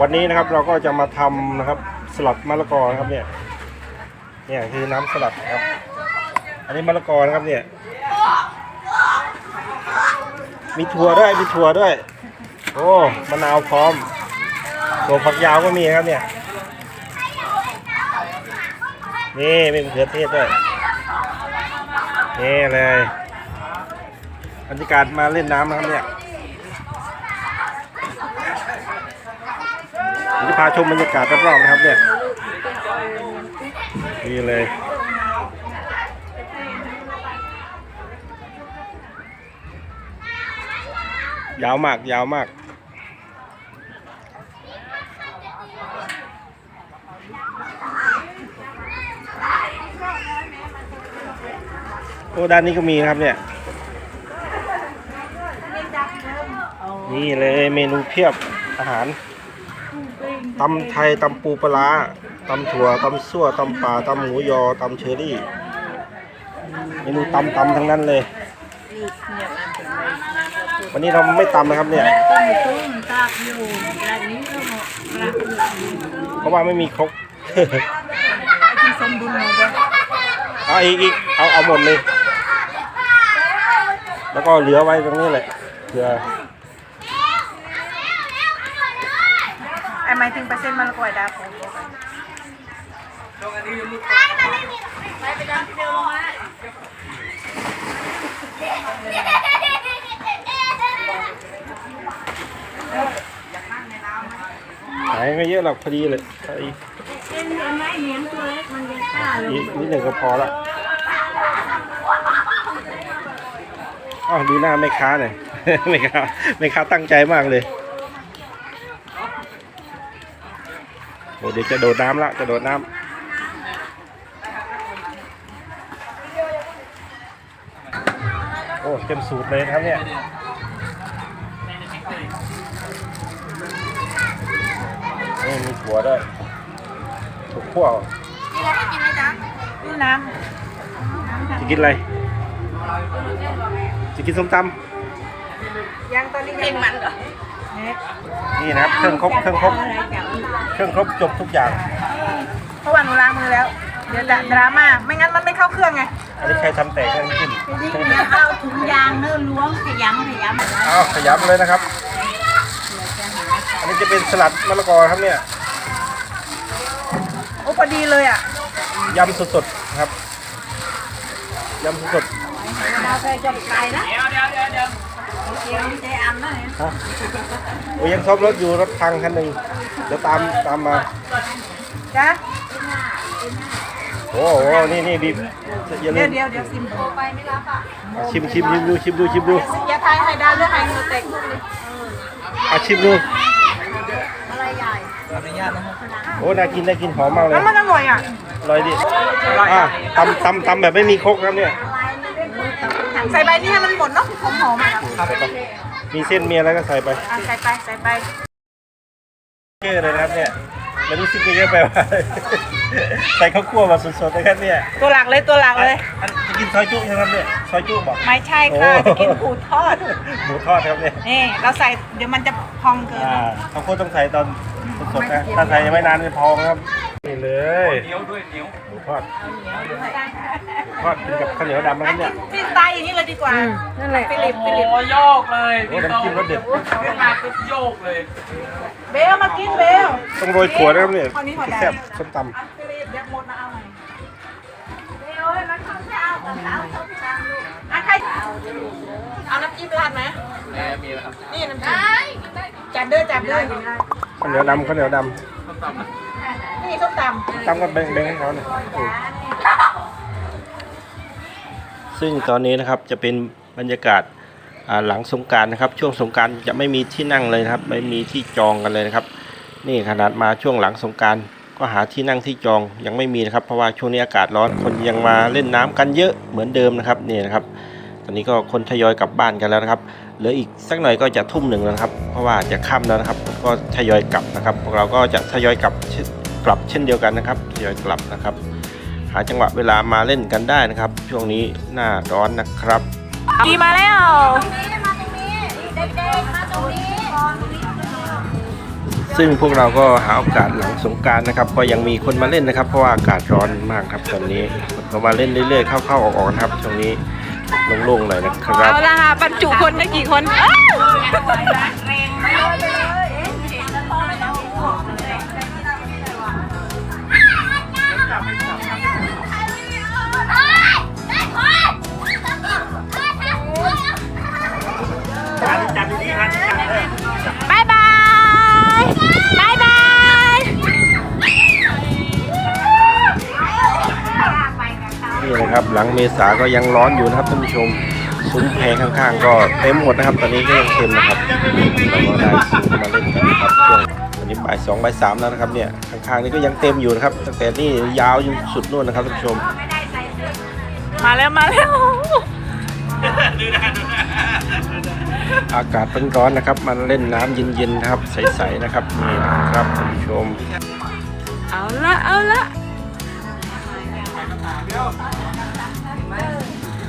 วันนี้นะครับเราก็จะมาทำนะครับสลัดมะละกอนะครับเนี่ยเนี่ยคือน้ำสลัดครับ อันนี้มะละกอนะครับเนี่ยมีถั่วด้วยมีถั่วด้วย โอ้มะนาวพร้อมถั่วฝักยาวก็มีครับเนี่ยนี่มีมะเขือเทศด้วยนี่เลยบรรยากาศมาเล่นน้ำนะครับเนี่ย ผมจะพาชมบรรยากาศรอบๆนะครับเนี่ยนี่เลยยาวมากยาวมาก โอ้ด้านนี้ก็มีครับเนี่ย นี่เลยเมนูเพียบอาหาร ตำไทยตำปูปลาตำถั่วตำซั่วตำปลาตำหมูยอตำเชอรี่เมนูตำตำทั้งนั้นเลย วันนี้เราไม่ตำนะครับเนี่ยเพราะว่าไม่มีครกเลยเอาอีกอีกเอาเอาหมดเลย แล้วก็เหลือไว้ตรงนี้แหละเผื่อ ไอ้ หมายถึงเปอร์เซ็นต์มันละกว่าดาผมหายไม่เยอะหรอกพอดีเลยเอาอีกเป็นไม้เหนียงตัวเล็กมันยังกล้าเลยอีกนิดหนึ่งก็พอละอ้าวดูหน้าแม่ค้าหน่อย แม่ค้าแม่ค้าตั้งใจมากเลยโอ้ เดี๋ยวจะโดดน้ำละจะโดดน้ำโอ้เต็มสูตรเลยนะครับเนี่ยนี่มีถั่วด้วยถั่วคั่วนี่น้จะกินอะไรจะกินส้มตำยังตอนนี้ยังมันเหรอำนี่นะครับเครื่องครบเครื่องครบ เครื่องครบจบทุกอย่าง เพราะว่าหนูล้างมือแล้ว เดี๋ยวจะดราม่าไม่งั้นมันไม่เข้าเครื่องไงอันนี้ใครทำแตกเครื่องจิ้มเอาถุงยางเนื้อล้วงขยำขยำเอาขยำเลยนะครับ อันนี้จะเป็นสลัดมะละกอครับเนี่ยโอ้พอดีเลยอะยำสดๆนะครับยำสดเราเคยจะไปนะเดี๋ยวเดี๋ยวเดี๋ยวเดี๋ยวเดี๋ยวใจอันนะๆฮะโอ้ยยังซ่อมรถอยู่รถพังคันหนึ่ง เดี๋ยวตามตามมาจ้ะโอ้โหนี่นี่บีบอย่าลืเดี๋ยวมเดี๋ยวเดี๋ยวซิมโทรไปไม่รับอะอะชิมชิมชิมดูชิมดูชิมดูอย่าทายให้ดาวเรื่องให้เงินเต็กลูกเลยอะชิมดูอะไรใหญ่โอ้น่ากินน่ากินหอมมากเลยแล้วมันอร่อยอะอร่อยดิอะตำตำตำแบบไม่มีครกครับเนี่ยใส่ใบนี้ให้มันหมดเนาะหอมหอมๆอะใส่ไปมีเส้นมีอะไรก็ใส่ไปอะใส่ไปใส่ไป เยอะเลยนะครับเนี่ยแล้วนี่ซิกเยอะไปว่าใส่ข้าวคั่วมาสดๆนะครับเนี่ยตัวหลักเลยตัวหลักเลย อันจะกินซอยจุใช่ไหมครับเนี่ยซอยจุบอก ไม่ใช่ค่ะ โอ้ จะกินปูทอด หมูทอดครับเนี่ยนี่ เราใส่เดี๋ยวมันจะพองเกินอ่าข้าวคั่วต้องใส่ตอนสดๆนะถ้าใส่ยังไม่นานจะพองครับ นี่เลยเหนียวด้วยเหนียวหมูทอดหมูทอดกินกับข้าวเหนียวดำนะครับเนี่ยจิ้มไตอย่างนี้เลยดีกว่า นั่นแหละฟิลิปฟิลิปโอ้โยกเลยโอ้น้ำจิ้มรสเด็ดมาปุ๊บโยกเลย เบลมากินเบลต้องโรยถั่วนะครับเนี่ยคนนี้หัวแดงแซ่บส้มตอะฟิลิปเดี๋ยวหมดมาเอาหน่อยเบลเอ้ยมาข้าวเช้ากับสาวส้มตำลูกอะใครเอาน้ำจิ้มราดไหมแม่มีแล้วครับนี่น้ำจิ้มจับเด้อจับเด้อำข้าวเหนียวดำข้าวเหนียวด นี่ส้มตำำตำกับแบ่งๆให้เขาหน่อยอืมซึ่งตอนนี้นะครับจะเป็นบรรยากาศอ่าหลังสงกรารนะครับ ช่วงสงกรารจะไม่มีที่นั่งเลยนะครับ ไม่มีที่จองกันเลยนะครับ นี่ขนาดมาช่วงหลังสงกรารก็หาที่นั่งที่จองยังไม่มีนะครับ เพราะว่าช่วงนี้อากาศร้อนคนยังมาเล่นน้ำกันเยอะเหมือนเดิมนะครับนี่นะครับ ตอนนี้ก็คนทยอยกลับบ้านกันแล้วนะครับเหลืออีกสักหน่อยก็จะทุ่มหนึ่งแล้วนะครับ เพราะว่าจะค่ำแล้วนะครับ ก็ทยอยกลับนะครับพวกเราก็จะทยอยกลับเช่น กลับเช่นเดียวกันนะครับทยอยกลับนะครับ หาจังหวะเวลามาเล่นกันได้นะครับ ช่วงนี้หน้าร้อนนะครับดีมาแล้วมาตรงนี้เด็กๆมาตรงนี้ซึ่งพวกเราก็หาโอกาสหลังสงกรารนะครับ ก็ยังมีคนมาเล่นนะครับ เพราะว่าอากาศร้อนมากครับตอนนี้คนก็มาเล่นเรื่อยๆเข้าๆออกๆนะครับช่วงนี้โล่งๆหน่อยนะครับเอาละค่ะบรรจุคนได้กี่คน หลังเมษาก็ยังร้อนอยู่นะครับท่านผู้ชมซุ้มแพข้างๆ ก็เต็มหมดนะครับ ตอนนี้ก็ยังเต็มนะครับเราก็ได้ซื้อมาเล่นกันนะครับช่วงวันนี้บ่ายสองบ่ายสามแล้วนะครับเนี่ยข้างๆนี่ก็ยังเต็มอยู่นะครับตั้งแต่นี่ยาวอยู่สุดนู่นนะครับท่านผู้ชมมาแล้วมาแล้วอากาศเป็นร้อนนะครับมาเล่นน้ำเย็นๆนะครับใสๆนะครับนี่นะครับท่านผู้ชม เอาละเอาละ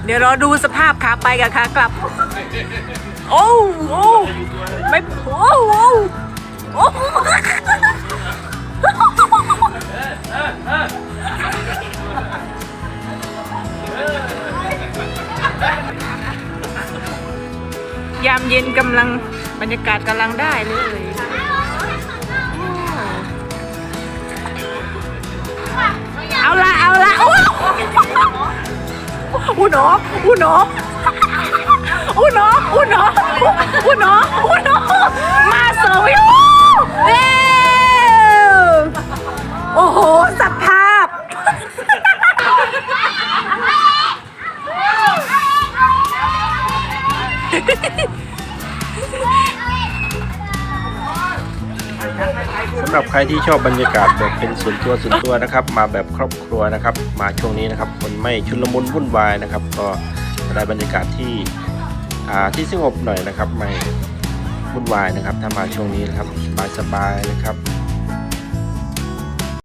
เดี๋ยวรอดูสภาพขาไปกับขากลับ โอ้โอ้ไม่โอ้โอ้โอ้ยามเย็นกำลังบรรยากาศกำลังได้เลยเอาละเอาละโอ้ อุนออุนออุนออุนออุนออุนอมาเสวิวเร็วโอ้โหสภาพำหรับใครที่ชอบบรรยากาศแบบเป็นส่วนตัวส่วนตัวนะครับ มาแบบครอบครัวนะครับ มาช่วงนี้นะครับคนไม่ชุลมุนวุ่นวายนะครับ ก็ได้บรรยากาศที่อ่าที่สงบหน่อยนะครับ ไม่วุ่นวายนะครับ ถ้ามาช่วงนี้นะครับสบายๆนะครับ